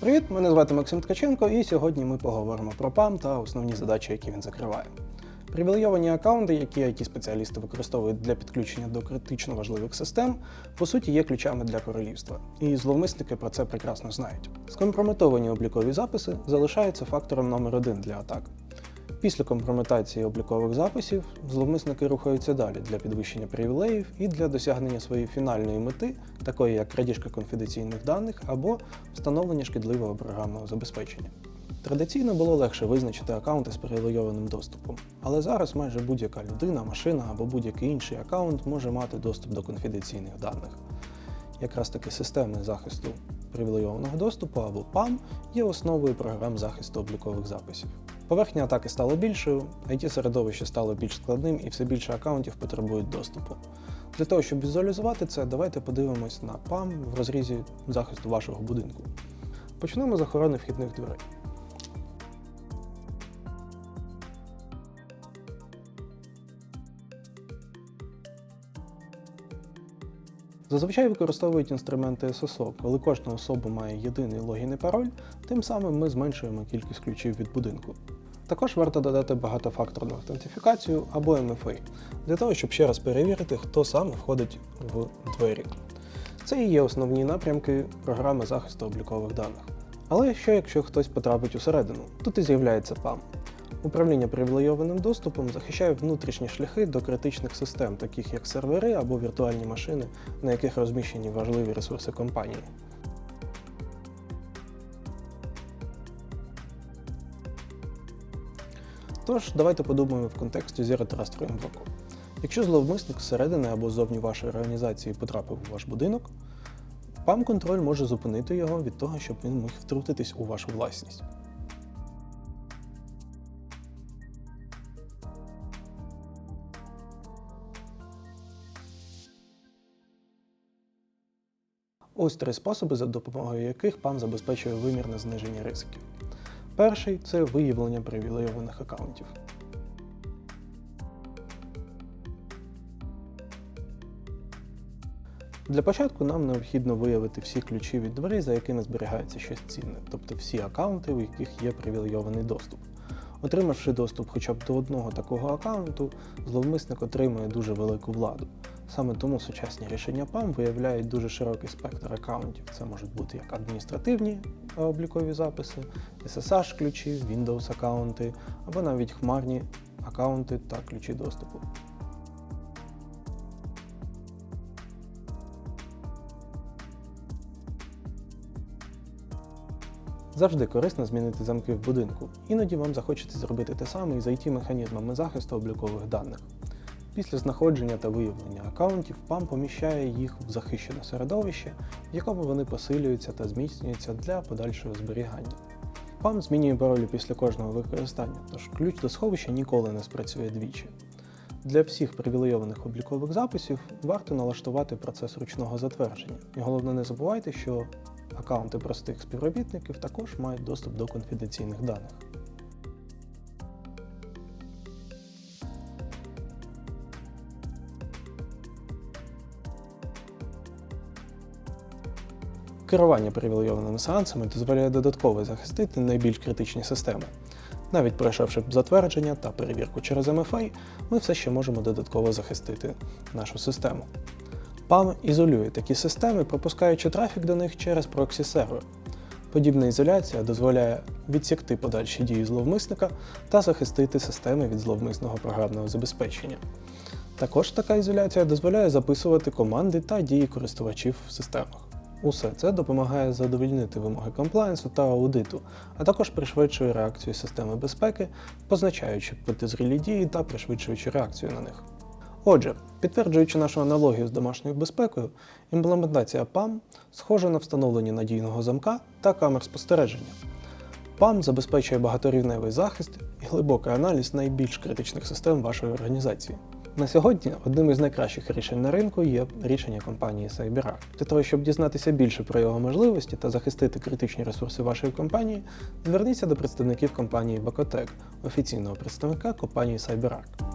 Привіт, мене звати Максим Ткаченко, і сьогодні ми поговоримо про PAM та основні задачі, які він закриває. Привілейовані аккаунти, які it спеціалісти використовують для підключення до критично важливих систем, по суті є ключами для королівства, і зловмисники про це прекрасно знають. Скомпрометовані облікові записи залишаються фактором номер один для атак. Після компрометації облікових записів зловмисники рухаються далі для підвищення привілеїв і для досягнення своєї фінальної мети, такої як крадіжка конфіденційних даних або встановлення шкідливого програмного забезпечення. Традиційно було легше визначити аккаунти з привілейованим доступом, але зараз майже будь-яка людина, машина або будь-який інший аккаунт може мати доступ до конфіденційних даних. Якраз таки системи захисту привілейованого доступу або PAM є основою програм захисту облікових записів. Поверхня атаки стала більшою, it середовище стало більш складним і все більше аккаунтів потребують доступу. Для того, щоб візуалізувати це, давайте подивимось на PAM в розрізі захисту вашого будинку. Почнемо з охорони вхідних дверей. Зазвичай використовують інструменти SSO, коли кожна особа має єдиний логін і пароль, тим самим ми зменшуємо кількість ключів від будинку. Також варто додати багатофакторну автентифікацію або MFA, для того, щоб ще раз перевірити, хто саме входить в двері. Це і є основні напрямки програми захисту облікових даних. Але що якщо хтось потрапить усередину? Тут і з'являється PAM. Управління привілейованим доступом захищає внутрішні шляхи до критичних систем, таких як сервери або віртуальні машини, на яких розміщені важливі ресурси компанії. Тож, давайте подумаємо в контексті Zero Trust Framework. Якщо зловмисник зсередини або ззовні вашої організації потрапив у ваш будинок, PAM-контроль може зупинити його від того, щоб він міг втрутитись у вашу власність. Ось три способи, за допомогою яких PAM забезпечує вимірне зниження ризиків. Перший це виявлення привілейованих аккаунтів. Для початку нам необхідно виявити всі ключі від дверей, за якими зберігається щось цінне, тобто всі аккаунти, у яких є привілейований доступ. Отримавши доступ хоча б до одного такого аккаунту, зловмисник отримує дуже велику владу. Саме тому сучасні рішення PAM виявляють дуже широкий спектр аккаунтів. Це можуть бути як адміністративні е, облікові записи, SSH ключі, Windows аккаунти або навіть хмарні аккаунти та ключі доступу. Завжди корисно змінити замки в будинку. Іноді вам захочеться зробити те саме із it механізмами захисту облікових даних. Після знаходження та виявлення аккаунтів PAM поміщає їх в захищене середовище, в якому вони посилюються та зміцнюються для подальшого зберігання. PAM змінює паролі після кожного використання, тож ключ до сховища ніколи не спрацює двічі. Для всіх привілейованих облікових записів варто налаштувати процес ручного затвердження. І головне не забувайте, що аккаунти простих співробітників також мають доступ до конфіденційних даних. Керування привілейованими сеансами дозволяє додатково захистити найбільш критичні системи. Навіть пройшовши затвердження та перевірку через MFA, ми все ще можемо додатково захистити нашу систему. PAM ізолює такі системи, пропускаючи трафік до них через проксі сервер. Подібна ізоляція дозволяє відсікти подальші дії зловмисника та захистити системи від зловмисного програмного забезпечення. Також така ізоляція дозволяє записувати команди та дії користувачів в системах. Усе це допомагає задовольнити вимоги комплаєнсу та аудиту, а також пришвидшує реакцію системи безпеки, позначаючи підозрілі дії та пришвидшуючи реакцію на них. Отже, підтверджуючи нашу аналогію з домашньою безпекою, імплементація PAM схожа на встановлення надійного замка та камер спостереження. PAM забезпечує багаторівневий захист і глибокий аналіз найбільш критичних систем вашої організації. На сьогодні одним із найкращих рішень на ринку є рішення компанії CyberArk. Для того, щоб дізнатися більше про його можливості та захистити критичні ресурси вашої компанії, зверніться до представників компанії Bacotec, офіційного представника компанії CyberArk.